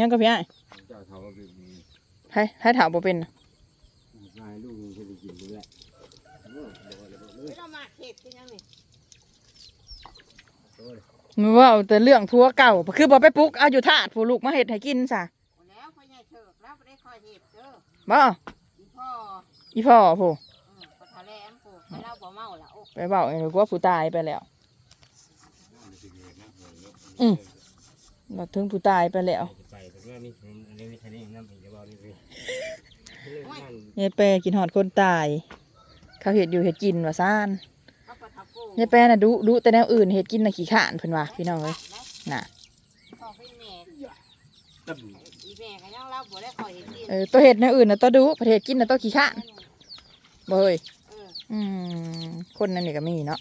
ยังก็พี่อ้ายเจ้าเขาเป็นให้ให้ถามบ่เป็นน่ะนายลูกมึงจะได้กินด้วยโอ้ยบอกเลยบอกเลยเรามาเห็ดกันยังนี่โอ้ยมันเว่าแต่เรื่องทัวเก่าคือบ่ไปปลุกเอาอยู่ถาดผู้ลูกมาเฮ็ดให้กินซะแล้วพ่อใหญ่เถิกแล้วบ่ได้คอยเห็ดเด้อบ่อีพ่ออีพ่อผู้เออปะทะแลมปู่ให้เราบ่เมาละโอ้ไปเว้าให้รู้ว่าผู้ตายไปแล้วอืมบ่ถึงผู้ตายไปแล้ว จะไปแต่ว่านี่อันนี้ไม่ทันนี่น้ำอีกจะบอกนี่เลยยายแปรกินหอดคนตาย เขาเฮ็ดอยู่เฮ็ดกินว่าซ่านเขาปะทะปูยายแปรน่ะดุดุแต่แนวอื่นเฮ็ดกินน่ะขี้ข้านเพิ่นว่าพี่น้องเอ้ยน่ะพ่อเป็นแม่ตั้มอีแม่ก็ยังเราบ่ได้คอยเห็ดกินเออตัวเฮ็ดแนวอื่นน่ะตัวดุประเทศกินน่ะตัวขี้ข้านบ่เอ้ยเอออืมคนนั่นนี่ก็มีเนาะ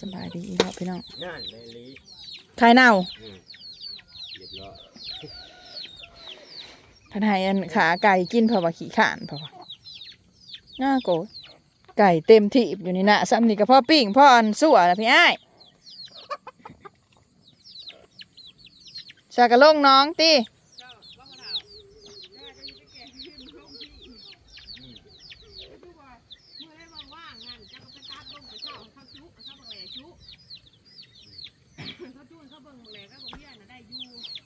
สบายดีเนาะพี่น้องนั่นเลยลีไข่เน่า อืมเรียบร้อย พันให้อันขาไก่กินเพราะว่าขี้ขานเพราะว่าน่าโกรธไก่เต็มที่อยู่นี่นะซ้ำนี่ก็พ่อปิ้งพ่ออันสั่วนะพี่อ้ายชากระลงน้องตี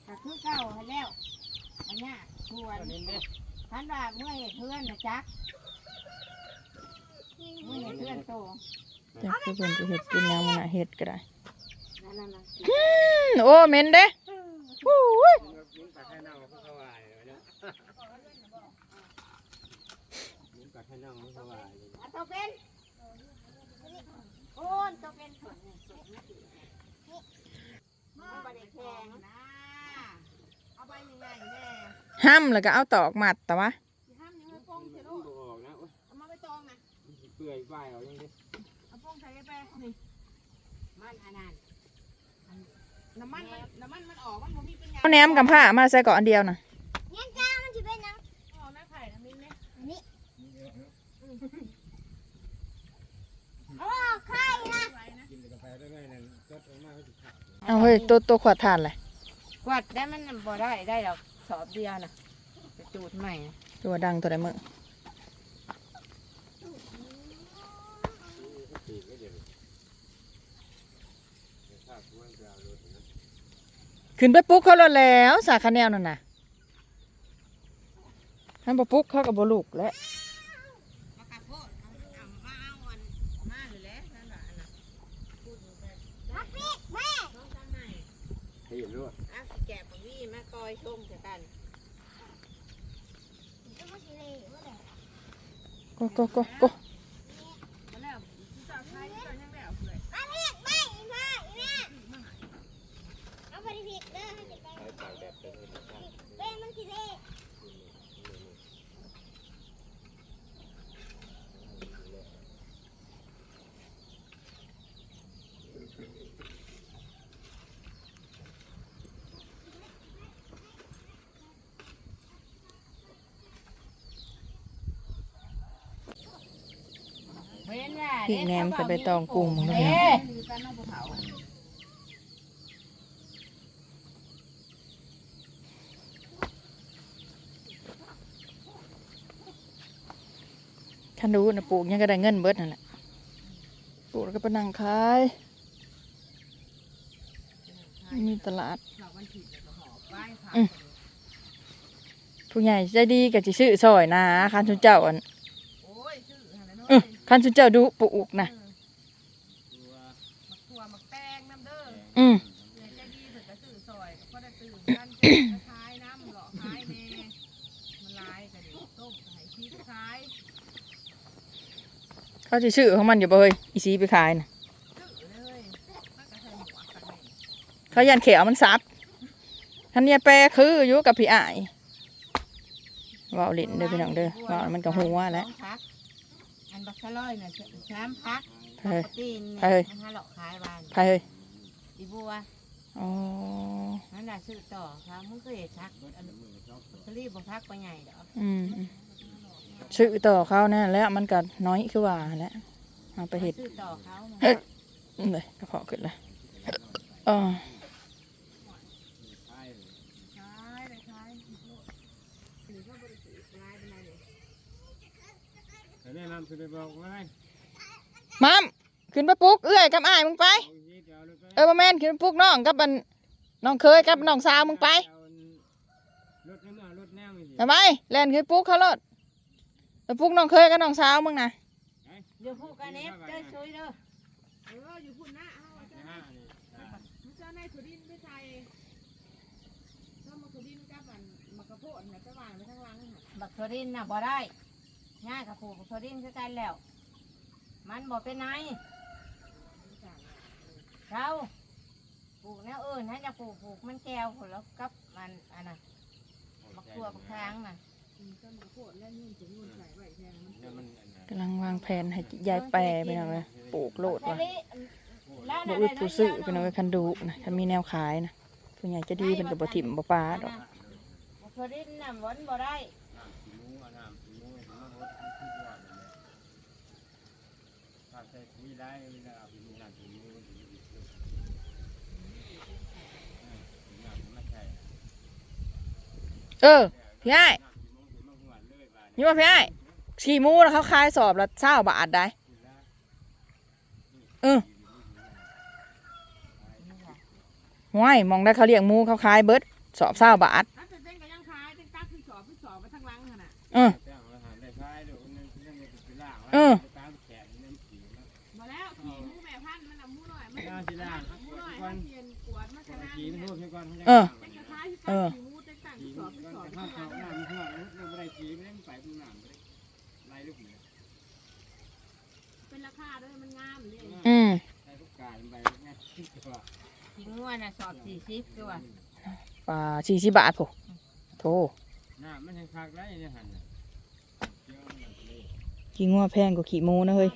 ถ้าคือเก่าให้แล้วอันเนี้ยควร อันนี้เนี่ย ท่านว่า เมื่อเห็ดเพื่อนนะจ๊ะเมื่อเห็ดเพื่อนโตจะคือเพิ่นจะเห็ดกินยังมันน่ะเห็ดก็ได้นั่นน่ะนะอืมโอ้เหม็นเด้โอ้ยมุนปลาไข่เน่าเขาเขาวายเลยนะมุนปลาไข่เน่าเขาเขาวายเลยอะตัวเป็นโอ้ยตัวเป็นผลเนี่ยผลเนี่ยมันบ่ได้แข็งนะเอาไปยังไงแน่ ห้ำแล้วก็เอาตอกมัดแต่ว่า ปื่อยฝ่ายเอาอย่างนี้เอาโป้งใส่ไปนี่มันอันนั้นอันน้ำมันมันน้ำมันมันออกมันบ่มีเป็นหยังเอาแหนมกับผ้ามาใส่ก่อนอันเดียวน่ะเนี่ยจ้ามันจะเป็นหยังออกน้ำไผ่น้ำมินเนี่ยนี่โอ้ไข่นะกินกาแฟได้ไหมนั่นก็ตรงมากก็จะขาดเอาเฮ้ยตัวตัวขวดทานเลยกวาดได้มันบ่ได้ได้ดอกสอบเดียวนะจะจูดใหม่นะตัวดังตัวใดมึง ตีก็เดี๋ยวข้าวควรจะเอารถนะ ขึ้นไปปลุ๊กเขาแล้วแล้วสาขาแนวนั่นน่ะท่านบ่ปลุ๊กเขากับบลูกแล้วมาขับโพดเอาเอามาเอาอันมาเลยแหละนั่นแหละอันน่ะพูดอยู่แต่มาพี่แม่ต้องทำไงให้เห็นด้วยอะแกะปวี่มากอยชมเถอะกันก็ก็ก็ก็ มาแล้วจะใช้ก็ยังแล้วเลย ใช้ปากแบบเป็นธรรมชาติ พี่แหนมจะไปตองกุ้งมึงเอ๊เนาะะคันดูนะปลูกยังก็ได้เงินเบิดนั่นแหละปลูกแล้วก็ไปนั่งขาย มีตลาดผู้ใหญ่ใจดีก็สิซื้อซอยนะคันชุนเจ้าอัน โอ้ยชื่ออะไรเนาะอื้อคันชุนเจ้าดูปลูกนะมักตัวมักแตงน้ำเด้ออืมเดี๋ยวจะดีเผื่อจะซื้อซอยก็ได้ตื่นกันจะขายน้ำหล่อขายแน่มันลายกันดิต้มขายชีสขายเขาสิซื้อของมันอยู่บ่เฮ้ยอีสีไปขายนะซื้อเลยมันก็ใส่หมวกกันเลยเขายันเขียวมันซับทันเนี่ยแปรคืออยู่กับพี่อ้ายเว่าเล่นเด้อพี่น้องเด้อเว่ามันก็หัวแหล้วพัก อันบักซะร้อยน่ะน้ำพักเฮ้ยตีนเฮ้ยมันหาหลอกขายบ้านไปเฮ้ยอีบัวอ๋อนั่นแหละซื้อต่อครับมึงเคยเห็นพักอันสลีบพักไปใหญ่ดอกอืมอืมซื้อต่อเขานั่นแหล้วมันก็น้อยคือว่าแหล้วเอาไปเห็ดซื้อต่อเขาเฮ้ยเลยกระเพาะขึ้นเลยอ๋อ คือไปบอกว่าไงมัมขึ้นไปปลุกเอื้อยกับอ้ายมึงไป เอาอีกเดี๋ยวเอาเลยไปเออบ่แม่นขึ้นไปปลุกน้องกับมันน้องเคยกับน้องสาวมึงไปเอารถนี่มารถแนวนี่สิทำไมแล่นขึ้นปลุกเขารถไปปลุกน้องเคยกับน้องสาวมึงนะเดี๋ยวพูดกันเอฟเจ้าช่วยเด้อเอออยู่พุ่นนะเอาไปห้านี่อ่าเจ้าในสุรินทร์ไปไทยก็มาสุรินทร์กับอันมากระโพดน่ะจะวางไปข้างหลังบักสุรินทร์น่ะบ่ได้ ง่ายกับผูกบักสุรินทร์คือกันแล้ว มันบ่เป็นไงเราปลูกแนวอื่นให้จะปลูกปลูกมันแก้วผลแล้วกับมันอันน่ะบักตัวบักทางน่ะเนี่ยมันอันนั้นกำลังวางแผนให้ยายแปรไปหน่อยเลยปลูกโลดว่ะแล้วบ่อึดผู้ซื้อไปหน่อยคันดูนะคันมีแนวขายนะผู้ใหญ่จะดีเป็นกับบ่ถิ่มบ่ปลาดอกบักสุรินทร์น่ะวนบ่ได้ น้ำขี้หมูอะน้ำขี้หมูไอ้ที่มันรถที่ที่ว่านั่นแหละถ้าใส่ปุ๋ย ได้เวลาเอาไปดูน้ำขี้หมูมันจะอยู่ที่เออน้ำมันใช่เออพี่ไอ้ายน้ำขี้หมูคือมันหวานเลยบาดนี่ว่าพี่ไอ้ายขี่หมูแล้วเขาขายสอบละเศร้าบาทได้เออห้วยมองได้เขาเลี้ยงหมูเขาขายเบิดสอบเศร้าบาทถ้าเป็นเป็นก็ยังขายเป็นตักขึ้นสอบขึ้นสอบไปทางหลังขนาดเออ มแขนนี่ขี่นะมาแล้วขี่หมูแม่พันธุ์มันเอาหมูหน่อยมันล่างที่ล่างหมูหน่อยมันเทียนกวดมันชนะขี่มันรูดให้ก่อนเออเป็นกระทายที่ตั้งขี่หมูตั้งตั้งขี่สมัอนบขึ้นสอบไปข้าทางหเขาลังน้ำข้างหลังเราไม่ได้ขี่ไม่ได้ไปข้างหน้าเลยไล่ลูกเนี่ยเป็นราคาด้วยมันงามเลยอืมไล่ลูกกาไปไงตัวขี่งัวน่ะสอบสี่สิบตัวปลาสี่สิบบาทผมโธ่หน้ามันยังคักได้เนี่ยหันน่ะเจ้าหน้าที่ขี้งัวแพงกว่าขี้หมูนะเฮ้ย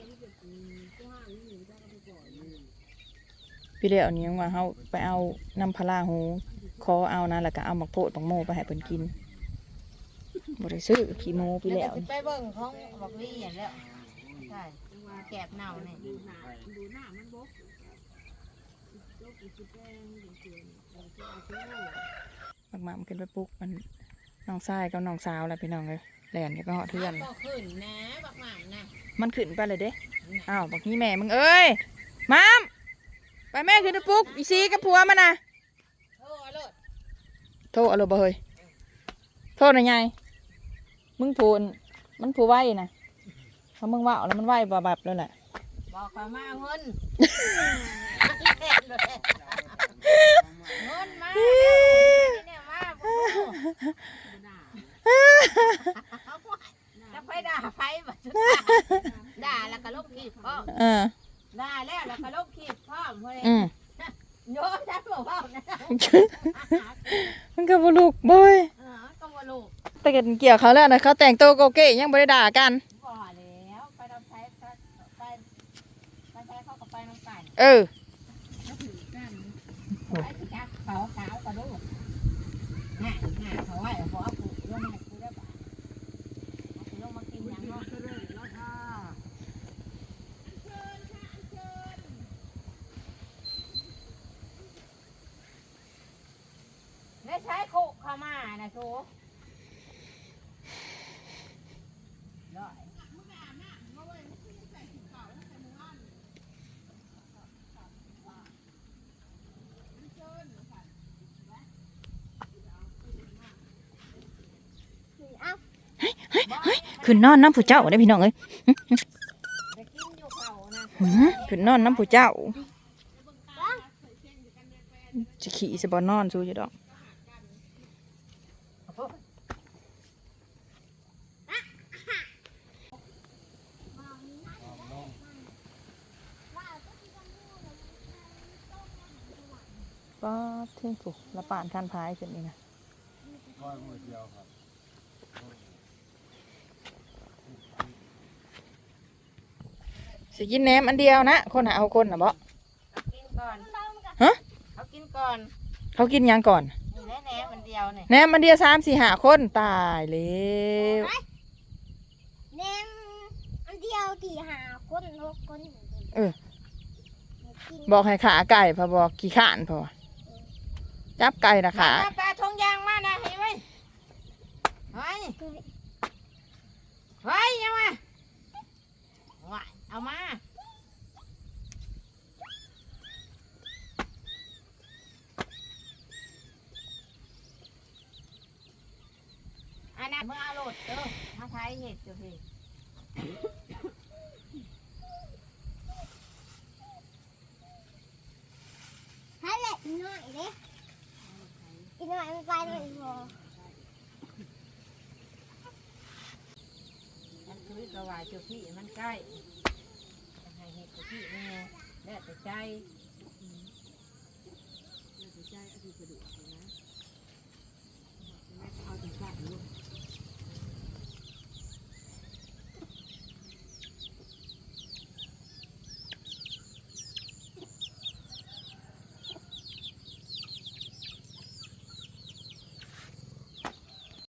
พี่เลี้ยวนี้ว่าเขาไปเอาน้ำพะลาหูคอเอานะแล้วก็เอาหมักโพดหมักโมไปให้เพิ่นกินบ่ได้ซื้อขี้หมูพี่แล้แล้ววก็สิไปเบิ่งของบอกลี่อย่างแล้วใช่แกบเน่าเนี่ยบักหมามขึ้นไปปลุกมันน้องชายกับน้องสาวแล้วพี่น้องเลยแล่นกันไปเหาะเทือน ก็ขึ้นนะบักหม่ำนะมันขึ้นไปเลยเด้อ้าวบักนี่แม่มึงเอ้ยมาม ไปแม่ขึ้นปุ๊กอีซีกับผัวมันนะโอ้อรดโทษอาเลยบ่เฮ้ยโทษนะยายมึงพูนมันผูไหวนะเพราะมึงว่าแล้วมันไหวบาบับแล้วแหละบอกเขามาเอาเงินเงินมาเนี่ยมาบุจะไปด่าไฟบ่สุดท้ายด่าแล้วก็ลบคลิปพ่อ เออ ด่าแล้วแล้วก็ลบคลิปพ่อเพื่อน อืม โยมจะบอกว่านะ มันก็บ่ลูกบ่ย เอ อก็ว่าลูกแต่กันเกี่ยวเขาแล้วนะเขาแต่งตัวโกเก้ยังบ่ได้ด่ากัน บ่แล้วไปทำใช้ไปไปใช้เขาก็ไปน้ำกันเออไปจับเขาขาวกระดูกน่ะน่ะเขาไหวเขาเอาผูกลงมาคูได้ป่ะเอาลงมากินยังเนาะได้ใช้โคกเข้ามานะโชได้ ขึ้นนอนน้ำผู้เจ้าได้อพี่น้องเอ้ยจะกินอยู่เขานะหือขึ้นนอนน้ำผู้เจ้าจะขี่สบอนอนสู้อยู่ดอกก็เที่ยงถูกละป่านคันพายขึ้นนี่นะก้อยมือเดียวครับ สิกินแหนมอันเดียวนะ คนหาเอาคนนะบ่เอากินก่อน ฮะ เอากินก่อนเขากินหยังก่อน นี่แหละแหนมมันเดียวเนี่ยแหนมอันเดียวสามสี่หาคนตายแล้วเนมอันเดียวตีหาคนหกคนเออกินบอกให้ขาไก่พอบอกขี้ข้านพอจับไก่นะขามาปลาทงยางมานะเห็นไหมเฮ้ยเฮ้ยยังมา เอามา อันนั้นเมื่อเอาโหลดเด้อมาใช้เห็ดเดี๋ยวพี่ให้แหละอีกหน่อยเด้อีกหน่อยมันไปเลยพอมันคือกระวายเจ้าพี่มันใกล้ พี่แม่แม่แต่ใจ